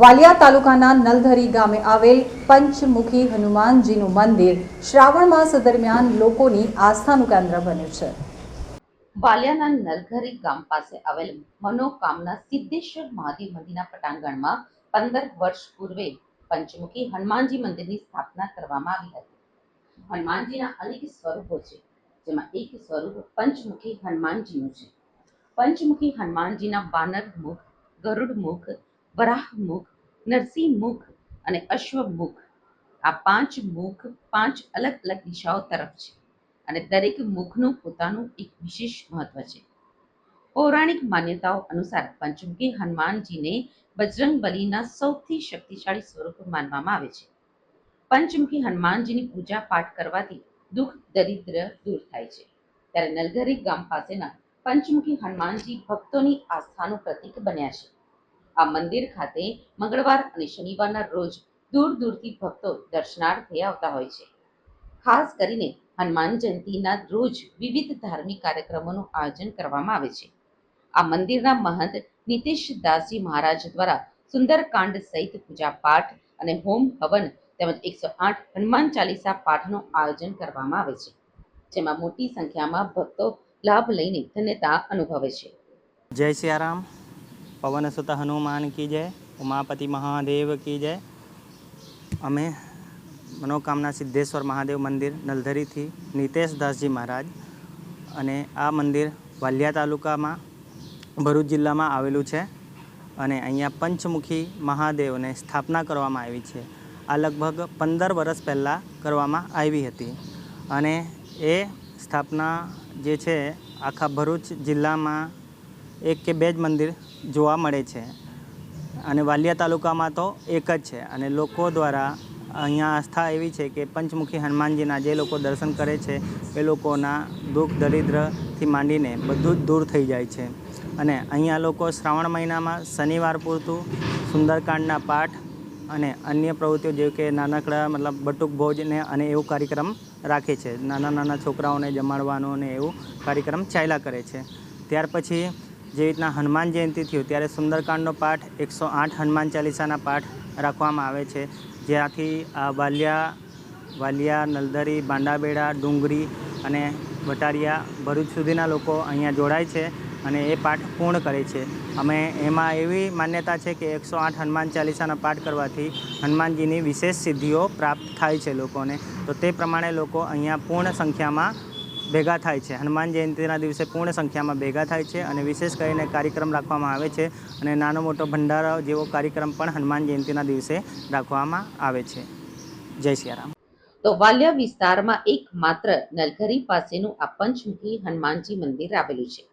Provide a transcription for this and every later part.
વાલિયા તાલુકાના નલધરી ગામે આવેલ પંચમુખી હનુમાનજીનું મંદિર શ્રાવણ માસ દરમિયાન લોકોની આસ્થાનું કેન્દ્ર બન્યું છે. વાલિયાના નલઘરી ગામ પાસે આવેલ મનોકામના સિદ્ધેશ્વર મહાદેવ મંદિરના પટાંગણમાં પંદર વર્ષ પૂર્વે પંચમુખી હનુમાનજી મંદિરની સ્થાપના કરવામાં આવી હતી. હનુમાનજીના અનેક સ્વરૂપો છે, જેમાં એક સ્વરૂપ પંચમુખી હનુમાનજીનું છે. પંચમુખી હનુમાનજીના વાનર મુખ, ગરુડ મુખ વરાહ નરસિંહમુખ અને અશ્વમુખ. આ પાંચ મુખ પાંચ અલગ અલગ દિશાઓ તરફ છે અને દરેક મુખનું પોતાનું એક વિશેષ મહત્વ છે. પૌરાણિક માન્યતાઓ અનુસાર પંચમુખી હનુમાનજીને બજરંગ બલીના સૌથી શક્તિશાળી સ્વરૂપ માનવામાં આવે છે. પંચમુખી હનુમાનજીની પૂજા પાઠ કરવાથી દુઃખ, દરિદ્ર દૂર થાય છે. ત્યારે નલગરી ગામ પાસેના પંચમુખી હનુમાનજી ભક્તોની આસ્થાનું પ્રતીક બન્યા છે. આ મંદિર ખાતે મંગળવાર અને શનિવારના રોજ દૂર દૂરથી ભક્તો દર્શનાર્થે આવતા હોય છે. ખાસ કરીને હનુમાન જયંતિના રોજ વિવિધ ધાર્મિક કાર્યક્રમોનું આયોજન કરવામાં આવે છે. આ મંદિરના મહંત નીતિશ દાસજી મહારાજ દ્વારા સુંદરકાંડ સહિત પૂજા પાઠ અને હોમ હવન તેમજ એકસો આઠ હનુમાન ચાલીસા પાઠનું આયોજન કરવામાં આવે છે, જેમાં મોટી સંખ્યામાં ભક્તો લાભ લઈને ધન્યતા અનુભવે છે. જય સિયારામ. પવન પવનસુત હનુમાન કી જય, ઉમાપતિ મહાદેવ કી જય. અમે મનોકામના સિદ્ધેશ્વર મહાદેવ મંદિર નલધરીથી નિતેશ દાસજી મહારાજ અને આ મંદિર વાલિયા તાલુકામાં ભરૂચ જિલ્લામાં આવેલું છે અને અહીંયા પંચમુખી મહાદેવને સ્થાપના કરવામાં આવી છે. આ લગભગ પંદર વર્ષ પહેલાં કરવામાં આવી હતી અને એ સ્થાપના જે છે આખા ભરૂચ જિલ્લામાં એક કે બે જ મંદિર જોવા મળે છે. અને વાલિયા તાલુકામાં તો એક જ છે. અને લોકો દ્વારા અહીંયા આસ્થા એવી છે કે પંચમુખી હનુમાનજીના જે લોકો દર્શન કરે છે, એ લોકોના દુઃખ દરિદ્રથી માંડીને બધું જ દૂર થઈ જાય છે. અને અહીંયા લોકો શ્રાવણ મહિનામાં શનિવાર પૂરતું સુંદરકાંડના પાઠ અને અન્ય પ્રવૃત્તિઓ જેવી કે નાનકડા મતલબ બટુક ભોજને અને એવું કાર્યક્રમ રાખે છે. નાના નાના છોકરાઓને જમાડવાનો અને એવું કાર્યક્રમ ચાલ્યા કરે છે. ત્યાર પછી જે રીતના હનુમાન જયંતિ થયું ત્યારે સુંદરકાંડનો પાઠ એકસો આઠ હનુમાન ચાલીસાના પાઠ રાખવામાં આવે છે. જ્યાંથી આ વાલિયા વાલિયા નલધરી બાંડાબેડા, ડુંગરી અને વટારિયા ભરૂચ સુધીના લોકો અહીંયા જોડાય છે અને એ પાઠ પૂર્ણ કરે છે. અમે એમાં એવી માન્યતા છે કે એકસો આઠ હનુમાન ચાલીસાના પાઠ કરવાથી હનુમાનજીની વિશેષ સિદ્ધિઓ પ્રાપ્ત થાય છે લોકોને. તો તે પ્રમાણે લોકો અહીંયા પૂર્ણ સંખ્યામાં ભેગા થાય છે. હનુમાન જયંતિના દિવસે પૂર્ણ સંખ્યામાં ભેગા થાય છે અને વિશેષ કરીને કાર્યક્રમ રાખવામાં આવે છે અને નાનો મોટો ભંડારો જેવો કાર્યક્રમ પણ હનુમાન જયંતિના દિવસે રાખવામાં આવે છે. જય સિયારામ તો વાલિયા વિસ્તારમાં એકમાત્ર નલઘરી પાસેનું આ પંચમુખી હનુમાનજી મંદિર આવેલું છે.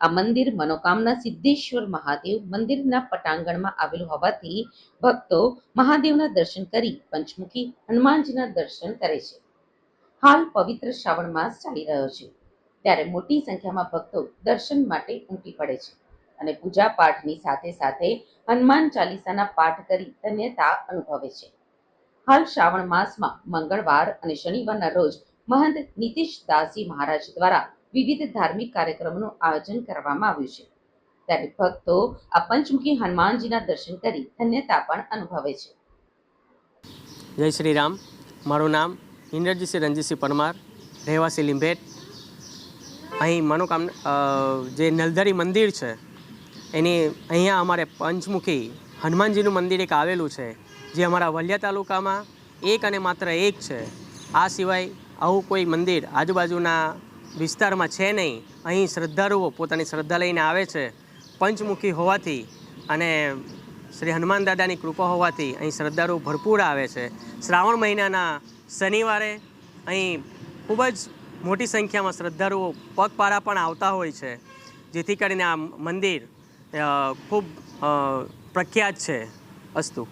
આ મંદિર મનોકામના સિદ્ધેશ્વર મહાદેવ મંદિરના પટાંગણમાં આવેલું હોવાથી ભક્તો મહાદેવના દર્શન કરી પંચમુખી હનુમાનજીના દર્શન કરે છે. હાલ પવિત્ર શ્રાવણ માસ ચાલી રહ્યો છે. ત્યારે મોટી સંખ્યામાં ભક્તો દર્શન માટે ઉમટી પડે છે અને પૂજા પાઠની સાથે સાથે હનુમાન ચાલીસાના પાઠ કરી ધન્યતા અનુભવે છે. હાલ શ્રાવણ માસમાં મંગળવાર અને શનિવારના રોજ મહંત નીતિશ દાસજી મહારાજ દ્વારા વિવિધ ધાર્મિક કાર્યક્રમોનું આયોજન કરવામાં આવ્યું છે. ત્યારે ભક્તો આ પંચમુખી હનુમાનજીના દર્શન કરી ધન્યતા પણ અનુભવે છે. જય શ્રી રામ. મારું નામ ઇન્દ્રજીતસિંહ રણજીતસિંહ પરમાર, રહેવાસી લીંભેટ. અહીં મનોકામના જે નલધરી મંદિર છે, એની અહીંયા અમારે પંચમુખી હનુમાનજીનું મંદિર એક આવેલું છે, જે અમારા વલિયા તાલુકામાં એક અને માત્ર એક છે. આ સિવાય આવું કોઈ મંદિર આજુબાજુના વિસ્તારમાં છે નહીં. અહીં શ્રદ્ધાળુઓ પોતાની શ્રદ્ધા લઈને આવે છે પંચમુખી હોવાથી અને શ્રી હનુમાન દાદાની કૃપા હોવાથી અહીં શ્રદ્ધાળુ ભરપૂર આવે છે. શ્રાવણ મહિનાના શનિવારે અહીં ખૂબ જ મોટી સંખ્યામાં શ્રદ્ધાળુઓ પગપાળા પણ આવતા હોય છે, જેથી કરીને આ મંદિર ખૂબ પ્રખ્યાત છે અસ્તુ.